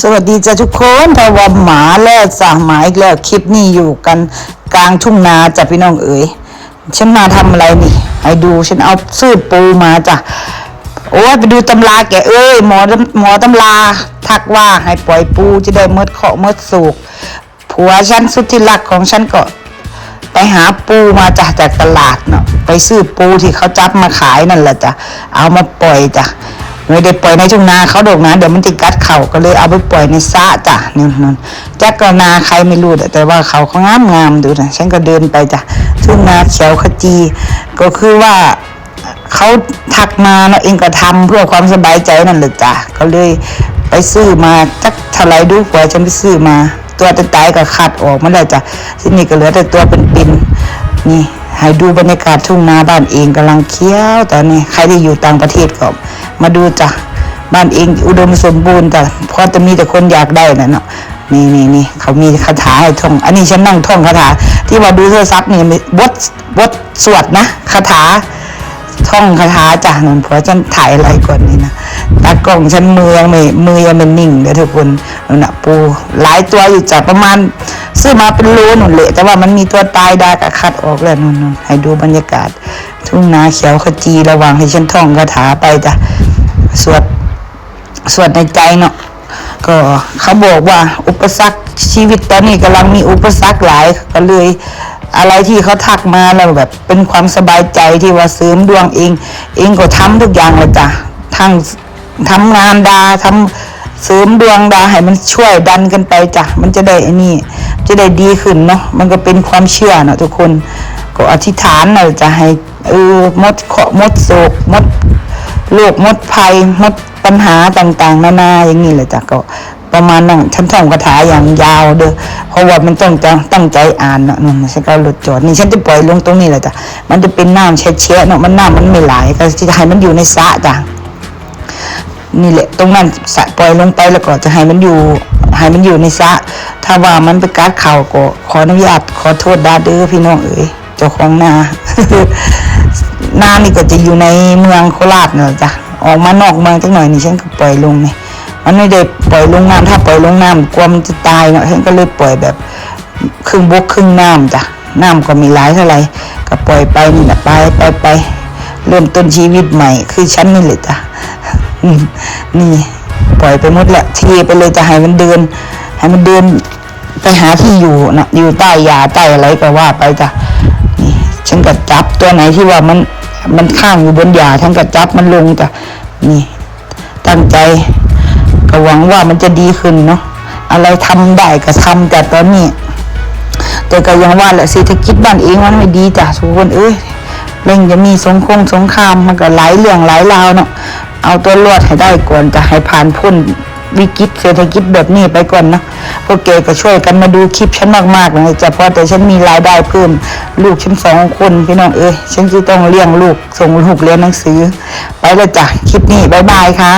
สวัสดีจ้ะทุกคนถ้าว่าหมาแล้วสาหมาอีกแล้วคลิปนี้อยู่กันกลางทุ่งนาจ้ะพี่น้องเอ๋ยฉันมาทำอะไรนี่ให้ดูฉันเอาซื้อปูมาจ้ะโอ้ยไปดูตำราแกเอ้ยหมอหมอตำราทักว่าให้ปล่อยปูจะได้เมดเคาะเมดสูกผัวฉันสุดที่รักของฉันก็ ไปหาปูมาจากจากตลาดเนาะไปซื้อปูที่เขาจับมาขายนั่นแหละจ้ะเอามาปล่อยจ้ะ ไม่ได้ปล่อยในทุ่งนาเขาดอกนะเดี๋ยวมันจะกัดเข่าก็เลยเอาไปปล่อยในสะจ้ะนี่นั่นจักก็นาใครไม่รู้แต่ว่าเขาเขางามงามๆดูนะฉันก็เดินไปจ้ะทุ่งนาเขียวขจี ก็คือว่าเขาทักมาเนาะเองก็ทำเพื่อความสบายใจนั่นแหละจ้ะก็เลยไปซื้อมาจักเท่าไรดูกว่าฉันไปซื้อมา ตัวตายก็ขัดออกมาแล้วจ้ะทีนี้ก็เหลือแต่ตัวเป็นๆนี่ให้ดูบรรยากาศทุ่งนาบ้านเองกำลังเคี้ยวตอนนี้ใครที่อยู่ต่างประเทศก็ มาดูจ้ะบ้านเองอุดมสมบูรณ์จ้ะเพราะจะมีแต่คนอยากได้นะเนาะนี่นี่นี่เขามีคาถาให้ท่อง อันนี้ฉันนั่งท่องคาถา ที่ว่าดูโทรศัพท์นี่บทบทสวดนะคาถาท่องคาถาจ้ะหนุ่มผัวฉันถ่ายอะไรก่อนนี่นะตากล้องฉันมือยังไม่มือยังไม่นิ่งเด้อทุกคนนั่นนะปูหลายตัวอยู่จ้ะประมาณซื้อมาเป็นโลหนุนเละแต่ว่ามันมีตัวตายดากะคัดออกแล้วนุ่นให้ดูบรรยากาศ ทุ่งนาเขียวขจีระหว่างให้ฉันท่องคาถาไปจ้ะ สวดสวดในใจเนาะก็เขาบอกว่า อุปสรรคชีวิตตอนนี้กำลังมีอุปสรรคหลายก็เลยอะไรที่เขาทักมาแล้วแบบ เป็นความสบายใจที่ว่าเสริมดวงเอง เองก็ทำทุกอย่างเลยจ้ะทั้งทำงานดาทำเสริมดวงดาให้มันช่วยดันกันไปจ้ะมันจะได้อ้นี่จะได้ดีขึ้นเนาะมันก็เป็นความเชื่อเนาะทุกคนก็อธิษฐานหน่อยจะให้เออมดเคาะมดโศกมด โรคมดภัยมดปัญหาต่างๆ นานาอย่างนี้เลยจ้ะก็ประมาณนั้นฉันท่องคาถาอย่างยาวเด้อเพราะว่ามันต้องจะตั้งใจอ่านเนาะนู่นฉันก็หลุดจอดนี่ฉันจะปล่อยลงตรงนี้แหละจ้ะมันจะเป็นน้ำแช่ๆเนาะมันน้ำมันไม่ไหลก็จะให้มันอยู่ในสระจ้ะนี่แหละตรงนั้นสะปล่อยลงไปแล้วก็จะให้มันอยู่ให้มันอยู่ในสระถ้าว่ามันไปกัดเข่าก็ขออนุญาตขอโทษดาเด้อพี่น้องเอ๋ยเจ้าของนาานี่ก็จะอยู่ในเมืองโคราชเนอะจ้ะออกมานอกเมืองจังหน่อยนี่ฉันก็ปล่อยลงนี่มันไม่ได้ปล่อยลงน้ำถ้าปล่อยลงน้ำกลัวมันจะตายเนาะฉันก็เลยปล่อยแบบครึ่งบกครึ่งน้ำจ้ะน้ำก็มีหลายเท่าไหร่ก็ปล่อยไปนี่แหละไปไปไปเริ่มต้นชีวิตใหม่ คือฉันนี่แหละจ้ะนี่ปล่อยไปหมดแหละเทไปเลยจะให้มันเดินให้มันเดินไปหาที่อยู่นะอยู่ใต้ยาใต้อะไรก็ว่าไปจ้ะนี่ฉันก็จับตัวไหนที่ว่ามัน มันข้างอยู่บนหยาฉันก็จับมันลงจ้ะนี่ ตั้งใจก็หวังว่ามันจะดีขึ้นเนาะอะไรทำได้ก็ทำแต่ตอนนี้ แต่ก็ยังว่าแหละเศรษฐกิจบ้านเองมันไม่ดีจ้ะทุกคนเอ้ยเร่งจะมีสงครามสงครามมันก็หลายเรื่องหลายราวเนาะเอาตัวรอดให้ได้ก่อนจะให้ผ่านพ้นวิกฤตเศรษฐกิจแบบนี้ไปก่อนนะพวกเกก็ช่วยกันมาดูคลิปฉันมากๆเลยจะพราะแต่ฉันมีรายได้เพิ่ม ลูกฉันสองคนพี่น้องเอ้ยฉันจะต้องเลี้ยงลูกส่งลูกเรียนหนังสือไปแล้วจ้ะคลิปนี้บ๊ายบายค่ะ